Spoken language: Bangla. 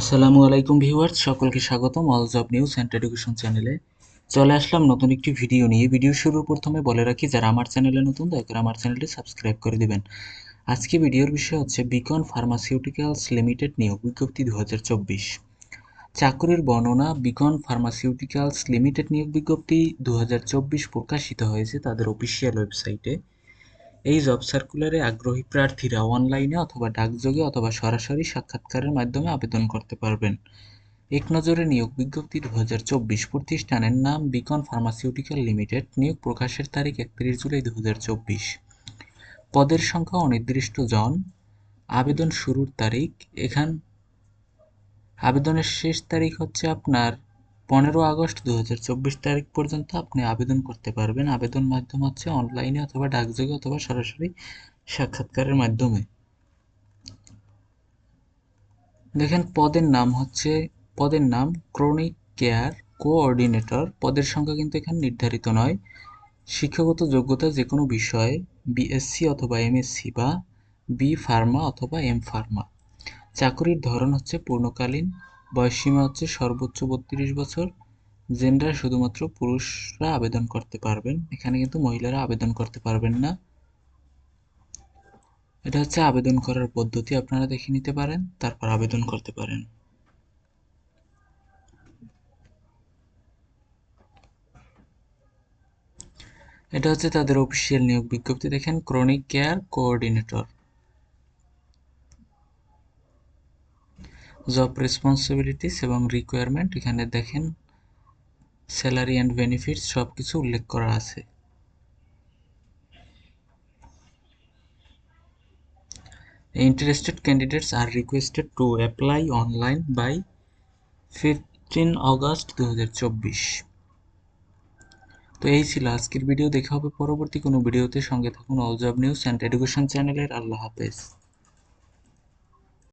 আসসালামু আলাইকুম ভিউয়ার্স, সকলকে স্বাগতম all job news and education চ্যানেলে চলে আসলাম নতুন একটি ভিডিও নিয়ে। ভিডিও শুরুর প্রথমে বলে রাখি, যারা আমার চ্যানেলে নতুন, দয়া করে আমার চ্যানেলটি সাবস্ক্রাইব করে দিবেন। আজকে ভিডিওর বিষয় হচ্ছে বিকন ফার্মাসিউটিক্যালস লিমিটেড নিয়োগ বিজ্ঞপ্তি দু হাজার চব্বিশ। চাকরির বর্ণনা বিকন ফার্মাসিউটিক্যালস লিমিটেড নিয়োগ বিজ্ঞপ্তি দু হাজার চব্বিশ প্রকাশিত হয়েছে তাদের অফিসিয়াল ওয়েবসাইটে এই জব সার্কুলারে আগ্রহী প্রার্থীরা অনলাইনে অথবা ডাকযোগে অথবা সরাসরি সাক্ষাৎকারের মাধ্যমে আবেদন করতে পারবেন। এক নজরে নিয়োগ বিজ্ঞপ্তি দু হাজার চব্বিশ প্রতিষ্ঠানের নাম বিকন ফার্মাসিউটিক্যাল লিমিটেড নিয়োগ প্রকাশের তারিখ একত্রিশ জুলাই দু হাজার চব্বিশ। পদের সংখ্যা অনির্দিষ্ট জন। আবেদন শুরুর তারিখ এখান আবেদনের শেষ তারিখ হচ্ছে আপনার পনেরো আগস্ট দু চব্বিশ তারিখ পর্যন্ত আপনি আবেদন করতে পারবেন। আবেদন মাধ্যম হচ্ছে অনলাইনে অথবা ডাকযোগে অথবা সরাসরি সাক্ষাৎকারের মাধ্যমে। দেখেন, পদের নাম হচ্ছে, পদের নাম ক্রনিক কেয়ার কোঅর্ডিনেটর পদের সংখ্যা কিন্তু এখানে নির্ধারিত নয়। শিক্ষাগত যোগ্যতা যে কোনো বিষয়ে বিএসসি অথবা এমএসসি বা বি ফার্মা অথবা এম ফার্মা চাকরির ধরন হচ্ছে পূর্ণকালীন বয়সসীমা হচ্ছে সর্বোচ্চ বত্রিশ বছর। জেন্ডার শুধুমাত্র পুরুষরা আবেদন করতে পারবেন। এখানে কিন্তু মহিলারা আবেদন করতে পারবেন না। এটা হচ্ছে আবেদন করার পদ্ধতি। আপনারা দেখে নিতে পারেন, তারপর আবেদন করতে পারেন। এটা হচ্ছে তাদের অফিসিয়াল নিয়োগ বিজ্ঞপ্তি। দেখেন chronic care coordinator job responsibilities এবং রিকোয়ারমেন্ট এখানে দেখেন স্যালারি অ্যান্ড বেনিফিটস সব কিছু উল্লেখ করা আছে। Interested candidates are requested to apply online by 15 August দু তো এই ছিল আজকের ভিডিও। দেখা হবে পরবর্তী কোনো ভিডিওতে। সঙ্গে থাকুন all job news and education চ্যানেলের আল্লাহ হাফেজ।